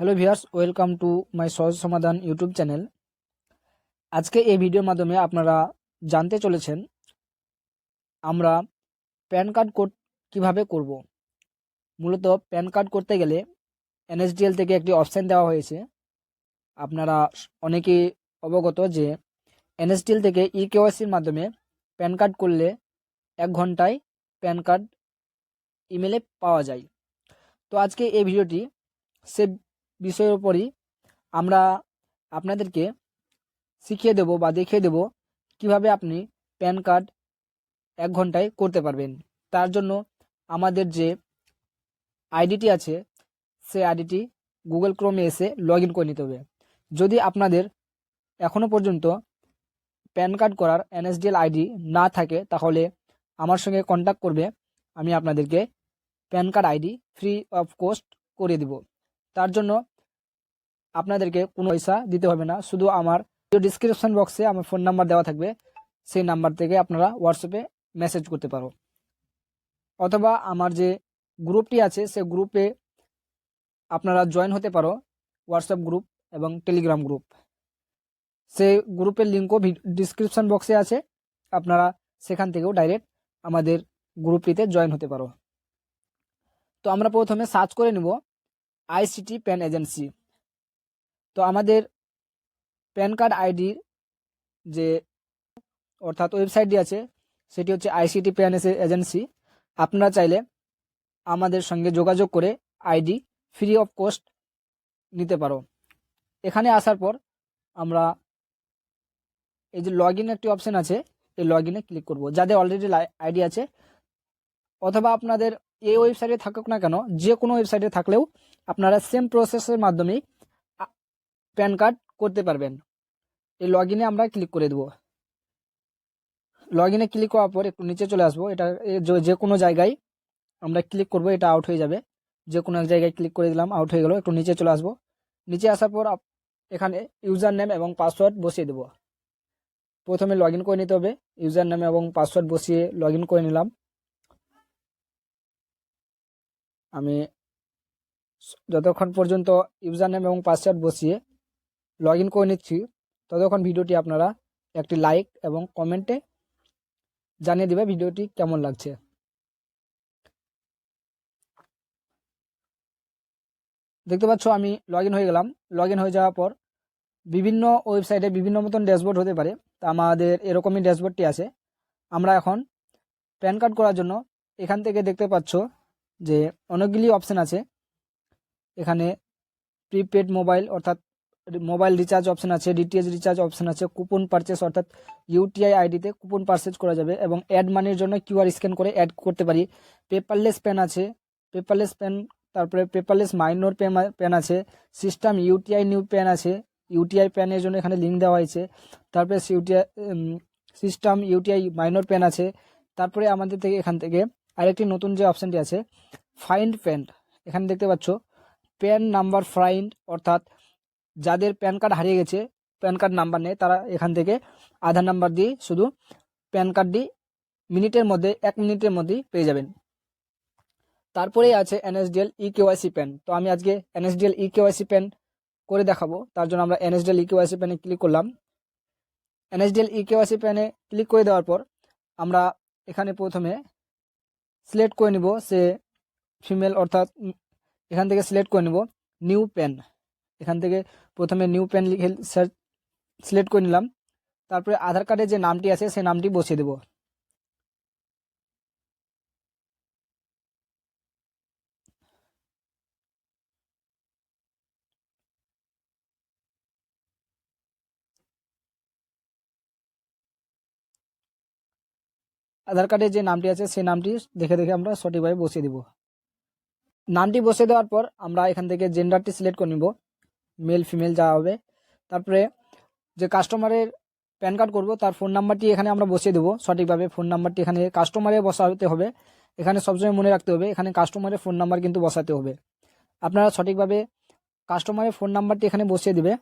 Hello viewers welcome to my সহজ সমাধান YouTube channel আজকে এই ভিডিওর মাধ্যমে আপনারা জানতে চলেছেন, আমরা প্যান কার্ড কোড কীভাবে করব। মূলত প্যান কার্ড করতে গেলে এনএসডিএল থেকে একটি অপশান দেওয়া হয়েছে। আপনারা অনেকেই অবগত যে এনএসডিএল থেকে ই কেওয়াইসির মাধ্যমে প্যান কার্ড করলে এক ঘন্টায় প্যান কার্ড ইমেলে পাওয়া যায়। তো আজকে এই ভিডিওটি সে বিষয়ের উপরই আমরা আপনাদেরকে শিখিয়ে দেব বা দেখিয়ে দেব কীভাবে আপনি প্যান কার্ড এক ঘন্টায় করতে পারবেন। তার জন্য আমাদের যে আইডিটি আছে, সেই আইডিটি গুগল ক্রোমে এসে লগ ইন করে নিতে হবে। যদি আপনাদের এখনও পর্যন্ত প্যান কার্ড করার এনএসডিএল আইডি না থাকে, তাহলে আমার সঙ্গে কন্ট্যাক্ট করবে, আমি আপনাদেরকে PAN card ID free of cost করে দিব। তার জন্য আপনাদেরকে কোনো পয়সা দিতে হবে না। শুধু আমার ডিসক্রিপশন বক্সে আমার ফোন নাম্বার দেওয়া থাকবে। সেই নাম্বার থেকে আপনারা হোয়াটসঅ্যাপে মেসেজ করতে পারো। অথবা আমার যে গ্রুপটি আছে সে গ্রুপে আপনারা জয়েন হতে পারো হোয়াটসঅ্যাপ গ্রুপ এবং টেলিগ্রাম গ্রুপ সেই গ্রুপের লিঙ্কও ডিসক্রিপশন বক্সে আছে। আপনারা সেখান থেকেও ডাইরেক্ট আমাদের গ্রুপটিতে জয়েন হতে পারো। তো আমরা প্রথমে সার্চ করে নেব। ICT PAN agency. তো আমাদের প্যান কার্ড আইডির যে অর্থাৎ ওয়েবসাইটটি আছে, সেটি হচ্ছে আইসিটি প্যান এজেন্সি। আপনারা চাইলে আমাদের সঙ্গে যোগাযোগ করে আইডি ফ্রি অফ কস্ট নিতে পারো। এখানে আসার পর আমরা এই যে লগ একটি অপশন আছে, এই লগ ইনে ক্লিক করব। যাদের অলরেডি আইডি আছে, অথবা আপনাদের এই ওয়েবসাইটে থাকুক না কেন, যে কোনো ওয়েবসাইটে থাকলেও আপনারা সেম প্রসেসের মাধ্যমে প্যান কার্ড করতে পারবেন। এই লগ ইনে আমরা ক্লিক করে দেবো। লগ ইনে ক্লিক করার পর একটু নিচে চলে আসব। এটা যে কোনো জায়গায় আমরা ক্লিক করব, এটা আউট হয়ে যাবে। যে কোনো এক জায়গায় ক্লিক করে দিলাম আউট হয়ে গেল, একটু নিচে চলে আসব। নিচে আসার পর এখানে ইউজার নেম এবং পাসওয়ার্ড বসিয়ে দেবো। প্রথমে লগ করে নিতে হবে। ইউজার নেম এবং পাসওয়ার্ড বসিয়ে লগ করে নিলাম। আমি যতক্ষণ পর্যন্ত ইউজার নেম এবং পাসওয়ার্ড বসিয়ে লগ ইন করে নিচ্ছি, ততক্ষণ ভিডিওটি আপনারা একটি লাইক এবং কমেন্টে জানিয়ে দেবে ভিডিওটি কেমন লাগছে। দেখতে পাচ্ছ আমি লগ হয়ে গেলাম। লগ হয়ে যাওয়ার পর বিভিন্ন ওয়েবসাইটে বিভিন্ন মতন ড্যাশবোর্ড হতে পারে। তা আমাদের এরকমই ড্যাশবোর্ডটি আছে। আমরা এখন প্যান কার্ড করার জন্য এখান থেকে দেখতে পাচ্ছ যে অনেকগুলি অপশান আছে। এখানে প্রিপেড মোবাইল অর্থাৎ মোবাইল রিচার্জ অপশন আছে ডিটিএচ রিচার্জ অপশন আছে কুপন পারচেস অর্থাৎ ইউটিআই আইডিতে কুপন পারচেজ করা যাবে এবং অ্যাড মানির জন্য কিউআর স্ক্যান করে অ্যাড করতে পারি। পেপারলেস পেন আছে পেপারলেস পেন তারপরে পেপারলেস মাইনর পেন আছে সিস্টেম ইউটিআই নিউ পেন আছে ইউটিআই পেনের জন্য এখানে লিঙ্ক দেওয়া হয়েছে। তারপরে UTI system UTI minor PAN আছে। তারপরে আমাদের থেকে এখান থেকে আরেকটি নতুন যে অপশানটি আছে ফাইন্ড পেন এখানে দেখতে পাচ্ছ প্যান নাম্বার ফাইন্ড অর্থাৎ যাদের প্যান কার্ড হারিয়ে গেছে প্যান কার্ড নাম্বার নেই তারা এখান থেকে আধার নাম্বার দিয়ে শুধু প্যান কার্ডটি মিনিটের মধ্যে, এক মিনিটের মধ্যেই পেয়ে যাবেন। তারপরেই আছে এনএসডিএল ই কেওয়াইসি প্যান তো আমি আজকে এনএসডিএল ই কেওয়াইসি প্যান করে দেখাবো। তার জন্য আমরা এনএসডিএল ই কেওয়াইসি প্যানে ক্লিক করলাম। এনএসডিএল ই কেওয়াইসি প্যানে ক্লিক করে দেওয়ার পর আমরা এখানে প্রথমে সিলেক্ট করে নিব, সে ফিমেল অর্থাৎ এখান থেকে সিলেক্ট করে নিব নিউ প্যান এখান থেকে প্রথমে নিউ প্যান লিখে সার্চ সিলেক্ট করে নিলাম। তারপরে আধার কার্ডে যে নামটি আছে, সেই নামটি বসিয়ে দেব। আধার কার্ডে যে নামটি আছে, সেই নামটি দেখে দেখে আমরা সঠিকভাবে বসিয়ে দেব। নামটি বসিয়ে দেওয়ার পর আমরা এখান থেকে জেন্ডারটি সিলেক্ট করে নিব। মেল, ফিমেল যা হবে। তারপরে যে কাস্টমারের প্যান কার্ড করব, তার ফোন নাম্বারটি এখানে আমরা বসিয়ে দেবো সঠিকভাবে। ফোন নাম্বারটি এখানে কাস্টমারে বসাতে হবে। এখানে সবসময় মনে রাখতে হবে, এখানে কাস্টমারের ফোন নাম্বার কিন্তু বসাতে হবে। আপনারা সঠিকভাবে কাস্টমারের ফোন নাম্বারটি এখানে বসিয়ে দেবে।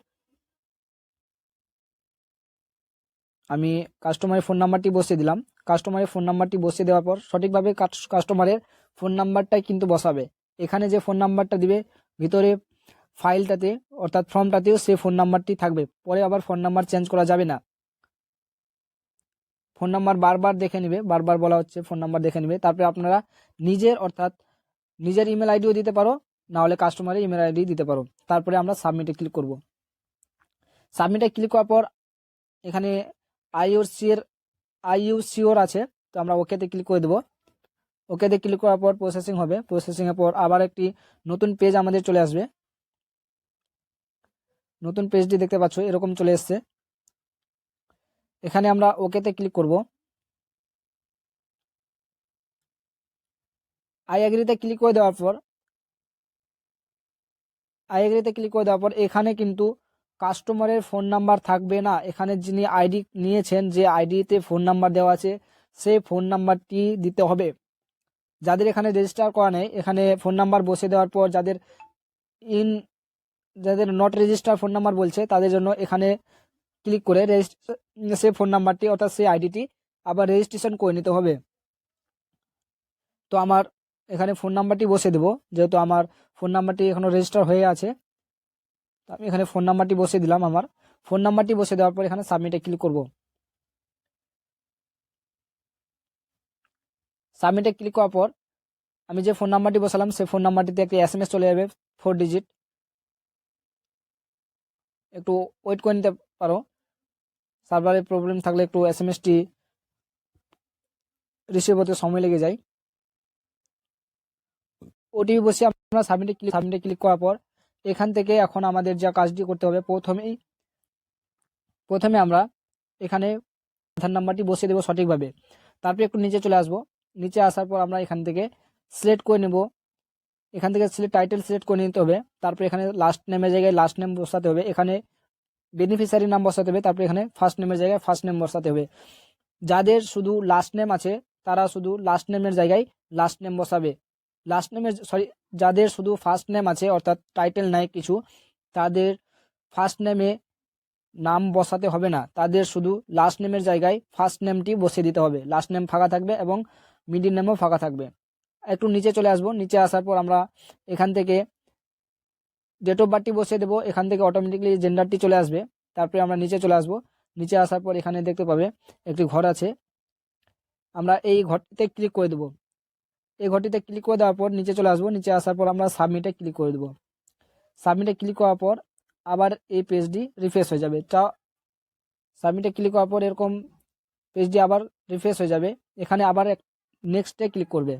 আমি কাস্টমারের ফোন নাম্বারটি বসিয়ে দিলাম। কাস্টমারের ফোন নাম্বারটি বসিয়ে দেওয়ার পর সঠিকভাবে কাস্টমারের ফোন নাম্বারটাই কিন্তু বসাবে। এখানে যে ফোন নাম্বারটা দিবে, ভিতরে ফাইলটাতে অর্থাৎ ফর্মটাতেও সে ফোন নাম্বারটি থাকবে। পরে আবার ফোন নাম্বার চেঞ্জ করা যাবে না। ফোন নাম্বার বারবার দেখে নেবে, বারবার বলা হচ্ছে ফোন নাম্বার দেখে নেবে। তারপরে আপনারা নিজের, অর্থাৎ নিজের ইমেল আইডিও দিতে পারো না হলে কাস্টমারের ইমেল আইডি দিতে পারো। তারপরে আমরা সাবমিটে ক্লিক করব। সাবমিটে ক্লিক করার পর, এখানে আইওসি এর আইইউসিওর আছে, তো আমরা ওকেতে ক্লিক করে দেবো। ওকেতে ক্লিক করার পর প্রসেসিং হবে। প্রসেসিং এর পর আবার একটি নতুন পেজ আমাদের চলে আসবে। নতুন পেজটি দেখতে পাচ্ছ, এরকম চলে এসছে। এখানে আমরা ওকেতে ক্লিক করব। আই এগ্রিতে ক্লিক করে দেওয়ার পর আই এগ্রিতে ক্লিক করে দেওয়ার পর এখানে কিন্তু কাস্টমারের ফোন নাম্বার থাকবে না। এখানে যিনি আইডি নিয়েছেন, যে আইডিতে ফোন নাম্বার দেওয়া আছে, সেই ফোন নাম্বারটি দিতে হবে। যাদের এখানে রেজিস্টার করা নেই, এখানে ফোন নাম্বার বসে দেওয়ার পর যাদের ইন যাদের নট রেজিস্টার ফোন নাম্বার বলছে, তাদের জন্য এখানে ক্লিক করে সে ফোন নাম্বারটি অর্থাৎ সেই আইডিটি আবার রেজিস্ট্রেশন করে নিতে হবে। তো আমার এখানে ফোন নাম্বারটি বসে দেবো, যেহেতু আমার ফোন নাম্বারটি এখনও রেজিস্টার হয়ে আছে। আমি এখানে ফোন নাম্বারটি বসে দিলাম আমার। ফোন নাম্বারটি বসে দেওয়ার পর এখানে সাবমিটে ক্লিক করব। সাবমিটে ক্লিক করার পর আমি যে ফোন নাম্বারটি বসালাম, সেই ফোন নাম্বারটিতে একটি এস চলে যাবে ফোর ডিজিট একটু ওয়েট করে নিতে পারো। সার্ভারে প্রবলেম থাকলে একটু এস এম এসটি রিসিভ হতে সময় লেগে যায়। ওটিপি বসে আমরা সাবমিটে ক্লিক সাবমিটে ক্লিক করার পর এখান থেকে এখন আমাদের যা কাজটি করতে হবে, প্রথমেই, প্রথমে আমরা এখানে আধার নাম্বারটি বসিয়ে দেবো সঠিকভাবে। তারপরে একটু নিচে চলে আসব। নিচে আসার পর আমরা এখান থেকে সিলেক্ট করে নেব। এখান থেকে সিলেক্ট টাইটেল সিলেক্ট করে নিতে হবে। তারপরে এখানে লাস্ট নেমের জায়গায় লাস্ট নেম বসাতে হবে। এখানে বেনিফিশিয়ারি নাম বসাতে হবে। তারপরে এখানে ফার্স্ট নেমের জায়গায় ফার্স্ট নেম বসাতে হবে। যাদের শুধু লাস্ট নেম আছে, তারা শুধু লাস্ট নেমের জায়গায় লাস্ট নেম বসাবে। লাস্ট নেমের সরি যাদের শুধু ফার্স্ট নেম আছে, অর্থাৎ টাইটেল নাই কিছু, তাদের ফার্স্ট নেমে নাম বসাতে হবে না। তাদের শুধু লাস্ট নেমের জায়গায় ফার্স্ট নেমটি বসিয়ে দিতে হবে। লাস্ট নেম ফাঁকা থাকবে এবং মিডিল নেমও ফাঁকা থাকবে। একটু নিচে চলে আসব। নিচে আসার পর আমরা এখান থেকে ডেট অফ বার্থটি বসিয়ে দেবো। এখান থেকে অটোমেটিকলি জেন্ডারটি চলে আসবে। তারপরে আমরা নিচে চলে আসব। নিচে আসার পর এখানে দেখতে পাবে একটি ঘর আছে। আমরা এই ঘরটিতে ক্লিক করে দেবো। এই ঘরটিতে ক্লিক করে দেওয়ার পর নিচে চলে আসব। নিচে আসার পর আমরা সাবমিটে ক্লিক করে দেবো। সাবমিটে ক্লিক করার পর আবার এই পেজটি রিফ্রেশ হয়ে যাবে। তা সাবমিটে ক্লিক করার পর এরকম পেজটি আবার রিফ্রেশ হয়ে যাবে। এখানে আবার নেক্সটে ক্লিক করবে।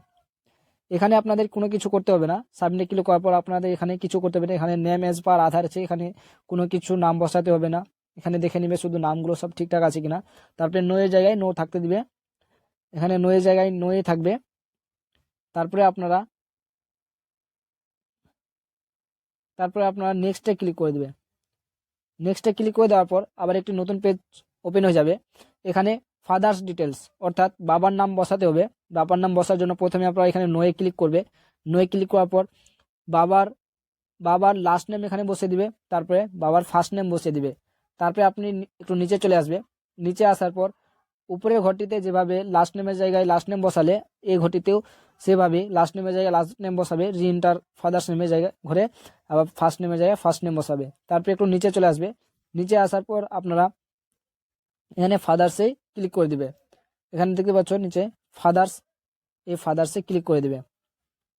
এখানে আপনাদের কোনো কিছু করতে হবে না। সাবমিটে ক্লিক করার পর আপনাদের এখানে কিছু করতে হবে না। এখানে নেম এজ পার আধার আছে, এখানে কোনো কিছু নাম বসাতে হবে না। এখানে দেখে নেবে শুধু নামগুলো সব ঠিকঠাক আছে কিনা। তারপরে নোয়ের জায়গায় নো থাকতে দিবে। এখানে নোয়ের জায়গায় নোয়ে থাকবে। তারপরে আপনারা তারপরে আপনারা নেক্সটে ক্লিক করে দেবে। নেক্সটে ক্লিক করে দেওয়ার পর আবার একটি নতুন পেজ ওপেন হয়ে যাবে। এখানে ফাদার্স ডিটেলস অর্থাৎ বাবার নাম বসাতে হবে। বাবার নাম বসার জন্য প্রথমে আপনারা এখানে নোয়ে ক্লিক করবে। নোয়ে ক্লিক করার পর বাবার বাবার লাস্ট নেম এখানে বসে দিবে, তারপরে বাবার ফার্স্ট নেম বসিয়ে দিবে। তারপরে আপনি একটু নিচে চলে আসবে। নিচে আসার পর উপরের ঘরটিতে যেভাবে লাস্ট নেমের জায়গায় লাস্ট নেম বসালে, এই ঘরটিতেও সেভাবে লাস্ট নেমের জায়গায় লাস্ট নেম বসাবে রি ইন্টার ফাদার্স নেমের জায়গায় ঘরে আবার ফার্স্ট নেমের জায়গায় ফার্স্ট নেম বসাবে। তারপরে একটু নিচে চলে আসবে। নিচে আসার পর আপনারা এখানে ফাদার্সে ক্লিক করে দিবে। এখানে দেখতে পাচ্ছ নিচে ফাদার্স এই ফাদার্সে ক্লিক করে দিবে।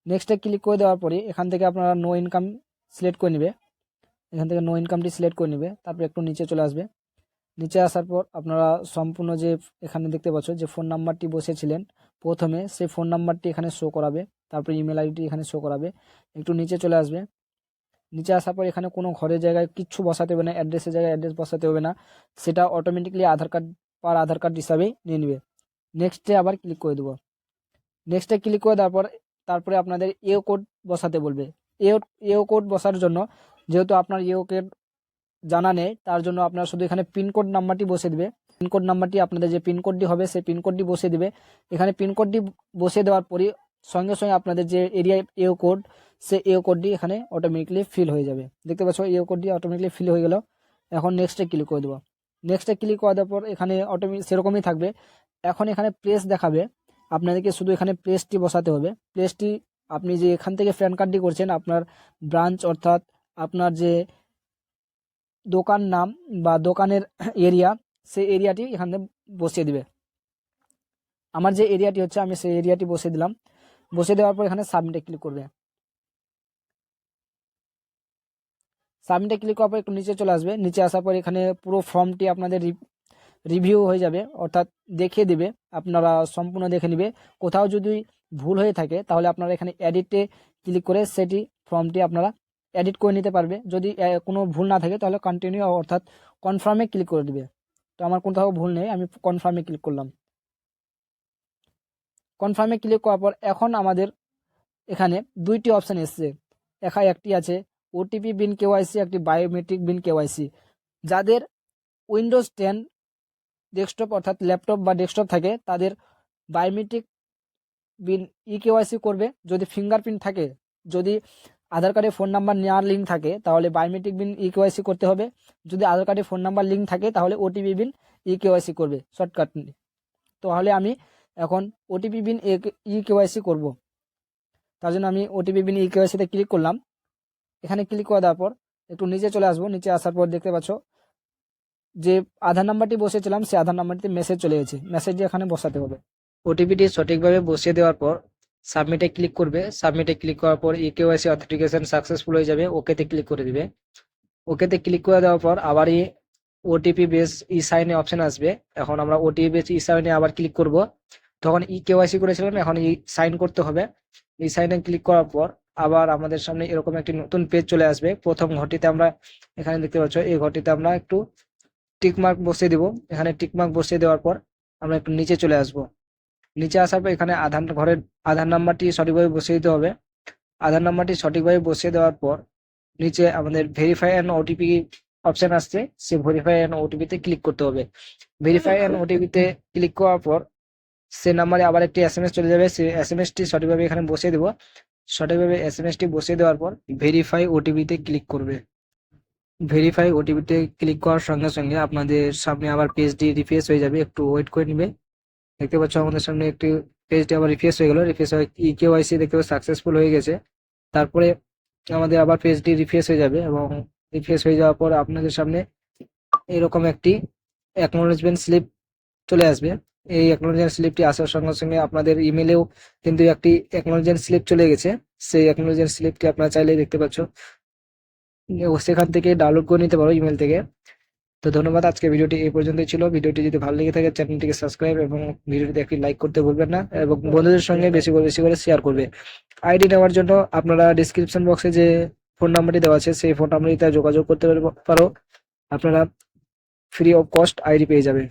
নেক্সটে ক্লিক করে দেওয়ার পরে এখান থেকে আপনারা নো ইনকাম সিলেক্ট করে নেবে। এখান থেকে নো ইনকামটি সিলেক্ট করে নেবে। তারপরে একটু নিচে চলে আসবে। নিচে আসার পর আপনারা সম্পূর্ণ যে এখানে দেখতে পাচ্ছ যে ফোন নাম্বারটি বসেছিলেন, প্রথমে সেই ফোন নাম্বারটি এখানে শো করাবে। তারপরে ইমেল আইডি এখানে শো করাবে। একটু নিচে চলে আসবে। নিচে আসার পর এখানে কোনো ঘরের জায়গায় কিচ্ছু বসাতে হবে না অ্যাড্রেসের জায়গায় অ্যাড্রেস বসাতে হবে না। সেটা automatically Aadhaar card per Aadhaar card হিসাবেই নিয়ে নেবে। নেক্সটে আবার ক্লিক করে দেবো। নেক্সটে ক্লিক করে দেওয়ার পর তারপরে আপনাদের এও কোড বসাতে বলবে। এও এও কোড বসার জন্য যেহেতু আপনার এও কোড জানা নেই, তার জন্য আপনারা শুধু এখানে পিনকোড নাম্বারটি বসে দিবে। পিনকোড নাম্বারটি আপনাদের যে পিনকোডটি হবে, সেই পিনকোডটি বসে দিবে। এখানে পিনকোডটি বসে দেওয়ার পরই সঙ্গে সঙ্গে আপনাদের যে এরিয়া এও কোড সে এও কোডটি এখানে অটোমেটিকলি ফিল হয়ে যাবে। দেখতে পাচ্ছ এও কোডটি অটোমেটিকলি ফিল হয়ে গেল। এখন নেক্সটে ক্লিক করে দেবো। নেক্সটে ক্লিক করে দেওয়ার পর এখানে অটোমেটিক সেরকমই থাকবে। এখন এখানে প্রেস দেখাবে। আপনাদেরকে শুধু এখানে প্রেসটি বসাতে হবে। প্লেসটি আপনি যে এখান থেকে প্যান কার্ডটি করছেন, আপনার ব্রাঞ্চ অর্থাৎ আপনার যে দোকান নাম বা দোকানের এরিয়া সেই এরিয়াটি এখানে বসিয়ে দিবে। আমার যে এরিয়াটি হচ্ছে, আমি সেই এরিয়াটি বসিয়ে দিলাম। বসিয়ে দেওয়ার পর এখানে সাবমিটে ক্লিক করবে। সাবমিটে ক্লিক করার পর একটু নিচে চলে আসবে। নিচে আসার পর এখানে পুরো ফর্মটি আপনাদের রিভিউ হয়ে যাবে। অর্থাৎ দেখিয়ে দিবে। আপনারা সম্পূর্ণ দেখে নিবে। কোথাও যদি ভুল হয়ে থাকে, তাহলে আপনারা এখানে এডিটে ক্লিক করে সেটি ফর্মটি আপনারা এডিট করে নিতে পারবে। যদি কোনো ভুল না থাকে, তাহলে কন্টিনিউ অর্থাৎ কনফার্মে ক্লিক করে দিবে। তো আমার কোথাও ভুল নেই, আমি কনফার্মে ক্লিক করলাম। কনফার্মে ক্লিক করার পর এখন আমাদের এখানে দুইটি অপশান এসছে। এখানে একটি আছে ওটিপি বিন কেওয়াইসি একটি বায়োমেট্রিক বিন কেওয়াইসি যাদের উইন্ডোজ টেন ডেস্কটপ অর্থাৎ ল্যাপটপ বা ডেস্কটপ থাকে, তাদের বায়োমেট্রিক বিন ই কেওয়াইসি করবে। যদি ফিঙ্গারপ্রিন্ট থাকে, যদি আধার কার্ডে ফোন নাম্বার নেওয়ার লিঙ্ক থাকে, তাহলে বায়োমেট্রিক বিন ই কেওয়াইসি করতে হবে। যদি আধার কার্ডে ফোন নাম্বার লিঙ্ক থাকে, তাহলে ওটিপি বিন ই কেওয়াইসি করবে শর্টকাট তাহলে আমি এখন ওটিপি বিন ই কেওয়াইসি করব। তার জন্য আমি ওটিপি বিন ই কেওয়াইসিতে ক্লিক করলাম। এখানে ক্লিক করে দেওয়ার পর একটু নিচে চলে আসব। নিচে আসার পর দেখতে পাচ্ছ যে আধার নাম্বারটি বসেছিলাম সেই আধার নাম্বারটিতে মেসেজ চলে গেছে। মেসেজটি এখানে বসাতে হবে। ওটিপিটি সঠিকভাবে বসিয়ে দেওয়ার পর সাবমিটে ক্লিক করবে। সাবমিটে ক্লিক করার পর ই কেওয়াইসি অথেন্টিকেশন সাকসেসফুল হয়ে যাবে। ওকেতে ক্লিক করে দিবে। ওকেতে ক্লিক করে দেওয়ার পর আবার ওটিপি বেস ই সাইনে অপশন আসবে। এখন আমরা ওটিপি বেস ই সাইনে আবার ক্লিক করব। তখন ই কেওয়াইসি করেছিলাম, এখন ই সাইন করতে হবে। ই সাইনে ক্লিক করার পর আবার আমাদের সামনে এরকম একটি নতুন পেজ চলে আসবে। প্রথম ঘটিতে আমরা এখানে দেখতে পাচ্ছ, এই ঘটিতে আমরা একটু টিকমার্ক বসিয়ে দিব। এখানে টিকমার্ক বসিয়ে দেওয়ার পর আমরা একটু নিচে চলে আসব। নিচে আসার পর এখানে আধার ঘরের আধার নাম্বারটি সঠিকভাবে বসিয়ে দিতে হবে। আধার নাম্বারটি সঠিকভাবে বসিয়ে দেওয়ার পর নিচে আমাদের ভেরিফাই অ্যান্ড ওটিপি অপশন আসছে। সে ভেরিফাই অ্যান্ড ওটিপিতে ক্লিক করতে হবে। ভেরিফাই অ্যান্ড ওটিপিতে ক্লিক করার পর সে নাম্বারে আবার একটি এস চলে যাবে। সে এস এম এসটি সঠিকভাবে এখানে বসিয়ে দেবো। সঠিকভাবে এস এম এসটি বসিয়ে দেওয়ার পর ভেরিফাই ওটিপিতে ক্লিক করবে। ভেরিফাই ওটিপিতে ক্লিক করার সঙ্গে সঙ্গে আপনাদের সামনে আবার পেজটি রিফ্রেশ হয়ে যাবে। একটু ওয়েট করে নেবে। দেখতে পাচ্ছ আমাদের সামনে একটি পেজটি আবার রিফ্রেশ হয়ে গেল। রিফ্রেশ হয়ে ই কেওয়াইসি দেখতে পাচ্ছ সাকসেসফুল হয়ে গেছে। তারপরে আমাদের আবার পেজটি রিফ্রেশ হয়ে যাবে এবং রিফ্রেশ হয়ে যাওয়ার পর আপনাদের সামনে এরকম একটি অ্যাকনোলেজমেন্ট স্লিপ চলে আসবে। এই অ্যাকনোলেজমেন্ট স্লিপটি আসার সঙ্গে সঙ্গে আপনাদের ইমেলেও কিন্তু একটি অ্যাকনোলেজমেন্ট স্লিপ চলে গেছে। সেই অ্যাকনোলেজমেন্ট স্লিপটি আপনারা চাইলে দেখতে পাচ্ছ। সেখান থেকে ডাউনলোড করে নিতে পারো ইমেল থেকে। তো ধন্যবাদ, আজকে ভিডিওটি এই পর্যন্তই ছিল। ভিডিওটি যদি ভালো লেগে থাকে, চ্যানেলটিকে সাবস্ক্রাইব এবং ভিডিওটিতে একটি লাইক করতে ভুলবেন না এবং বন্ধুদের সঙ্গে বেশি করে বেশি করে শেয়ার করবে। আইডি নেওয়ার জন্য আপনারা ডিসক্রিপশন বক্সে যে ফোন নাম্বারটি দেওয়া আছে, সেই ফোন নাম্বারটিতে যোগাযোগ করতে পারো। আপনারা ফ্রি অফ কস্ট আইডি পেয়ে যাবে